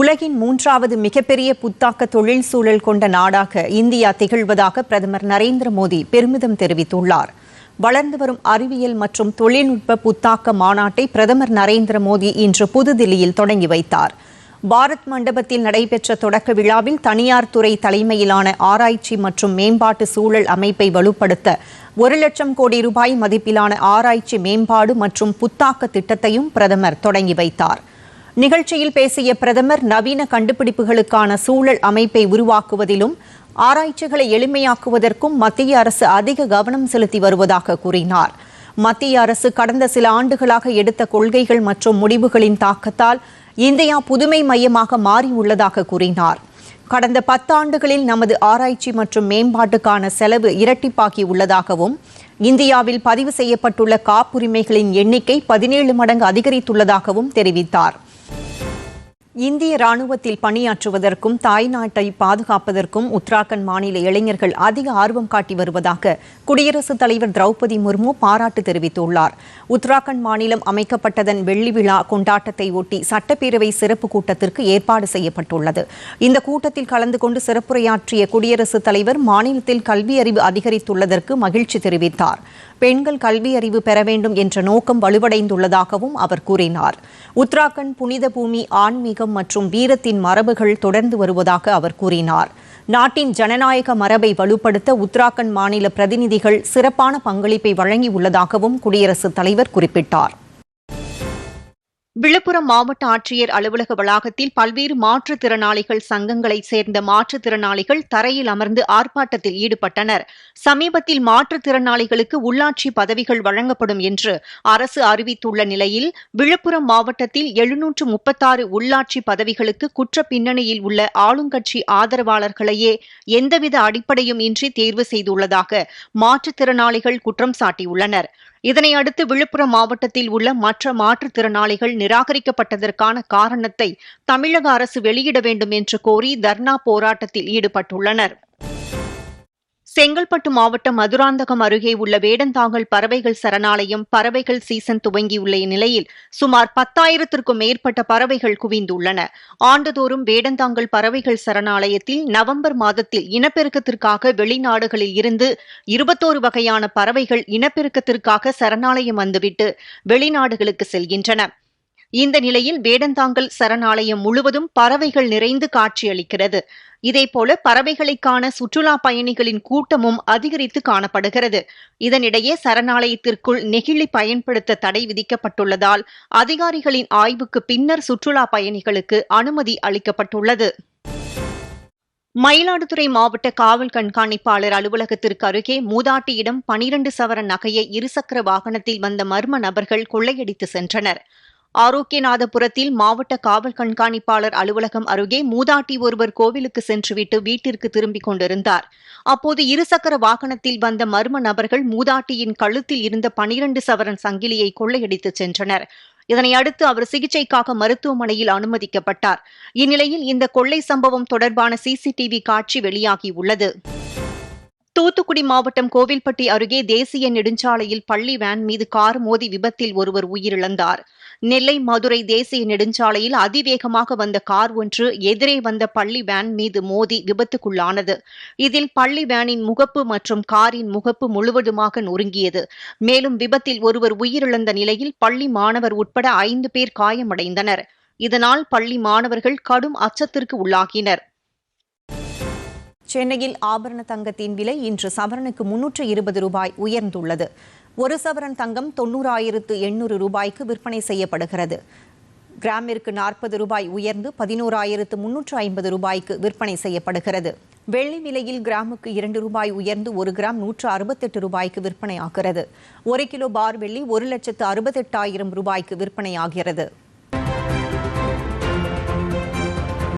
உலகின் மூன்றாவது மிகப்பெரிய புத்தாக்க தொழில் சூழல் கொண்ட நாடாக இந்தியா திகழ்வதாக பிரதமர் நரேந்திர மோடி பெருமிதம் தெரிவித்துள்ளார். வளர்ந்து வரும் அறிவியல் மற்றும் தொழில்நுட்ப புத்தாக்க மாநாட்டை பிரதமர் நரேந்திர மோடி இன்று புதுதில்லியில் தொடங்கி வைத்தார். பாரத் மண்டபத்தில் நடைபெற்ற தொடக்க விழாவில் தனியார் துறை தலைமையிலான ஆராய்ச்சி மற்றும் மேம்பாட்டு சூழல் அமைப்பை வலுப்படுத்த ஒரு லட்சம் கோடி ரூபாய் மதிப்பிலான ஆராய்ச்சி மேம்பாடு மற்றும் புத்தாக்க திட்டத்தையும் பிரதமர் தொடங்கி வைத்தார். நிகழ்ச்சியில் பேசிய பிரதமர் நவீன கண்டுபிடிப்புகளுக்கான சூழல் அமைப்பை உருவாக்குவதிலும் ஆராய்ச்சிகளை எளிமையாக்குவதற்கும் மத்திய அரசு அதிக கவனம் செலுத்தி வருவதாக கூறினார். மத்திய அரசு கடந்த சில ஆண்டுகளாக எடுத்த கொள்கைகள் மற்றும் முடிவுகளின் தாக்கத்தால் இந்தியா புதுமை மையமாக மாறியுள்ளதாக கூறினார். கடந்த பத்தாண்டுகளில் நமது ஆராய்ச்சி மற்றும் மேம்பாட்டுக்கான செலவு இரட்டிப்பாகி உள்ளதாகவும் இந்தியாவில் பதிவு செய்யப்பட்டுள்ள காப்புரிமைகளின் எண்ணிக்கை பதினேழு மடங்கு அதிகரித்துள்ளதாகவும் தெரிவித்தார். இந்திய ராணுவத்தில் பணியாற்றுவதற்கும் தாய்நாட்டை பாதுகாப்பதற்கும் உத்தராகண்ட் மாநில இளைஞர்கள் அதிக ஆர்வம் காட்டி வருவதாக குடியரசுத் தலைவர் திரௌபதி முர்மு பாராட்டு தெரிவித்துள்ளார். உத்தராகண்ட் மாநிலம் அமைக்கப்பட்டதன் வெள்ளி விழா கொண்டாட்டத்தை ஒட்டி சட்டப்பேரவை சிறப்பு கூட்டத்திற்கு ஏற்பாடு செய்யப்பட்டுள்ளது. இந்த கூட்டத்தில் கலந்து கொண்டு சிறப்புரையாற்றிய குடியரசுத் தலைவர் மாநிலத்தில் கல்வி அறிவு அதிகரித்துள்ளதற்கு மகிழ்ச்சி தெரிவித்தார். பெண்கள் கல்வி அறிவு பெற வேண்டும் என்ற நோக்கம் வலுவடைந்துள்ளதாகவும் அவர் கூறினார். உத்தராகண்ட் புனித பூமி ஆன்மீக ஆன்மீகம் மற்றும் வீரத்தின் மரபுகள் தொடர்ந்து வருவதாக அவர் கூறினார். நாட்டின் ஜனநாயக மரபை வலுப்படுத்த உத்தராகண்ட் மாநில பிரதிநிதிகள் சிறப்பான பங்களிப்பை வழங்கியுள்ளதாகவும் குடியரசுத் தலைவர் குறிப்பிட்டார். விழுப்புரம் மாவட்ட ஆட்சியர் அலுவலக வளாகத்தில் பல்வேறு மாற்றுத்திறனாளிகள் சங்கங்களைச் சேர்ந்த மாற்றுத்திறனாளிகள் தரையில் அமர்ந்து ஆர்ப்பாட்டத்தில் ஈடுபட்டனர். சமீபத்தில் மாற்றுத்திறனாளிகளுக்கு உள்ளாட்சி பதவிகள் வழங்கப்படும் என்று அரசு அறிவித்துள்ள நிலையில் விழுப்புரம் மாவட்டத்தில் எழுநூற்று முப்பத்தாறு உள்ளாட்சி பதவிகளுக்கு குற்ற பின்னணியில் உள்ள ஆளுங்கட்சி ஆதரவாளர்களையே எந்தவித அடிப்படையும் இன்றி தேர்வு செய்துள்ளதாக மாற்றுத்திறனாளிகள் குற்றம் சாட்டியுள்ளனர். இதனை அடுத்து விழுப்புரம் மாவட்டத்தில் உள்ள மற்ற மாற்றுத்திறனாளிகள் நிராகரிக்கப்பட்டதற்கான காரணத்தை தமிழக அரசு வெளியிட வேண்டும் என்று கோரி தர்ணா போராட்டத்தில் ஈடுபட்டுள்ளனர். செங்கல்பட்டு மாவட்டம் மதுராந்தகம் அருகே உள்ள வேடந்தாங்கல் பறவைகள் சரணாலயம் பறவைகள் சீசன் துவங்கியுள்ள நிலையில் சுமார் பத்தாயிரத்திற்கும் மேற்பட்ட பறவைகள் குவிந்துள்ளன. ஆண்டுதோறும் வேடந்தாங்கல் பறவைகள் சரணாலயத்தில் நவம்பர் மாதத்தில் இனப்பெருக்கத்திற்காக வெளிநாடுகளில் இருந்து இருபத்தோரு வகையான பறவைகள் இனப்பெருக்கத்திற்காக சரணாலயம் வந்துவிட்டு வெளிநாடுகளுக்கு செல்கின்றன. இந்த நிலையில் வேடந்தாங்கல் சரணாலயம் முழுவதும் பறவைகள் நிறைந்து காட்சியளிக்கிறது. இதேபோல பறவைகளை காண சுற்றுலா பயணிகளின் கூட்டமும் அதிகரித்து காணப்படுகிறது. இதனிடையே சரணாலயத்திற்குள் நெகிழி பயன்படுத்த தடை விதிக்கப்பட்டுள்ளதால் அதிகாரிகளின் ஆய்வுக்கு பின்னர் சுற்றுலா பயணிகளுக்கு அனுமதி அளிக்கப்பட்டுள்ளது. மயிலாடுதுறை மாவட்ட காவல் கண்காணிப்பாளர் அலுவலகத்திற்கு அருகே மூதாட்டியிடம் பனிரண்டு சவரன் நகையை இருசக்கர வாகனத்தில் வந்த மர்ம நபர்கள் கொள்ளையடித்து சென்றனர். ஆரோக்கியநாதபுரத்தில் மாவட்ட காவல் கண்காணிப்பாளர் அலுவலகம் அருகே மூதாட்டி ஒருவர் கோவிலுக்கு சென்றுவிட்டு வீட்டிற்கு திரும்பிக் கொண்டிருந்தார். அப்போது இருசக்கர வாகனத்தில் வந்த மர்ம நபர்கள் மூதாட்டியின் கழுத்தில் இருந்த பனிரண்டு சவரன் சங்கிலியை கொள்ளையடித்து சென்றனர். இதனையடுத்து அவர் சிகிச்சைக்காக மருத்துவமனையில் அனுமதிக்கப்பட்டார். இந்நிலையில் இந்த கொள்ளை சம்பவம் தொடர்பான சிசிடிவி காட்சி வெளியாகியுள்ளது. தூத்துக்குடி மாவட்டம் கோவில்பட்டி அருகே தேசிய நெடுஞ்சாலையில் பள்ளி வேன் மீது கார் மோதி விபத்தில் ஒருவர் உயிரிழந்தார். நெல்லை மதுரை தேசிய நெடுஞ்சாலையில் அதிவேகமாக வந்த கார் ஒன்று எதிரே வந்த பள்ளி வேன் மீது மோதி விபத்துக்குள்ளானது. இதில் பள்ளி வேனின் முகப்பு மற்றும் காரின் முகப்பு முழுவதுமாக நொறுங்கியது. மேலும் விபத்தில் ஒருவர் உயிரிழந்த நிலையில் பள்ளி மாணவர் உட்பட ஐந்து பேர் காயமடைந்தனர். இதனால் பள்ளி மாணவர்கள் கடும் அச்சத்திற்கு உள்ளாகினர். சென்னையில் ஆபரண தங்கத்தின் விலை இன்று சவரனுக்கு முன்னூற்று இருபது ரூபாய் உயர்ந்துள்ளது. ஒரு சவரன் தங்கம் தொண்ணூறாயிரத்து எண்ணூறு ரூபாய்க்கு விற்பனை செய்யப்படுகிறது. கிராமிற்கு நாற்பது ரூபாய் உயர்ந்து பதினோராயிரத்து முன்னூற்று ஐம்பது ரூபாய்க்கு விற்பனை செய்யப்படுகிறது. வெள்ளி விலையில் கிராமுக்கு இரண்டு ரூபாய் உயர்ந்து ஒரு கிராம் நூற்று அறுபத்தெட்டு ரூபாய்க்கு விற்பனையாகிறது. ஒரு கிலோ பார் வெள்ளி ஒரு லட்சத்து அறுபத்தெட்டாயிரம் ரூபாய்க்கு விற்பனையாகிறது.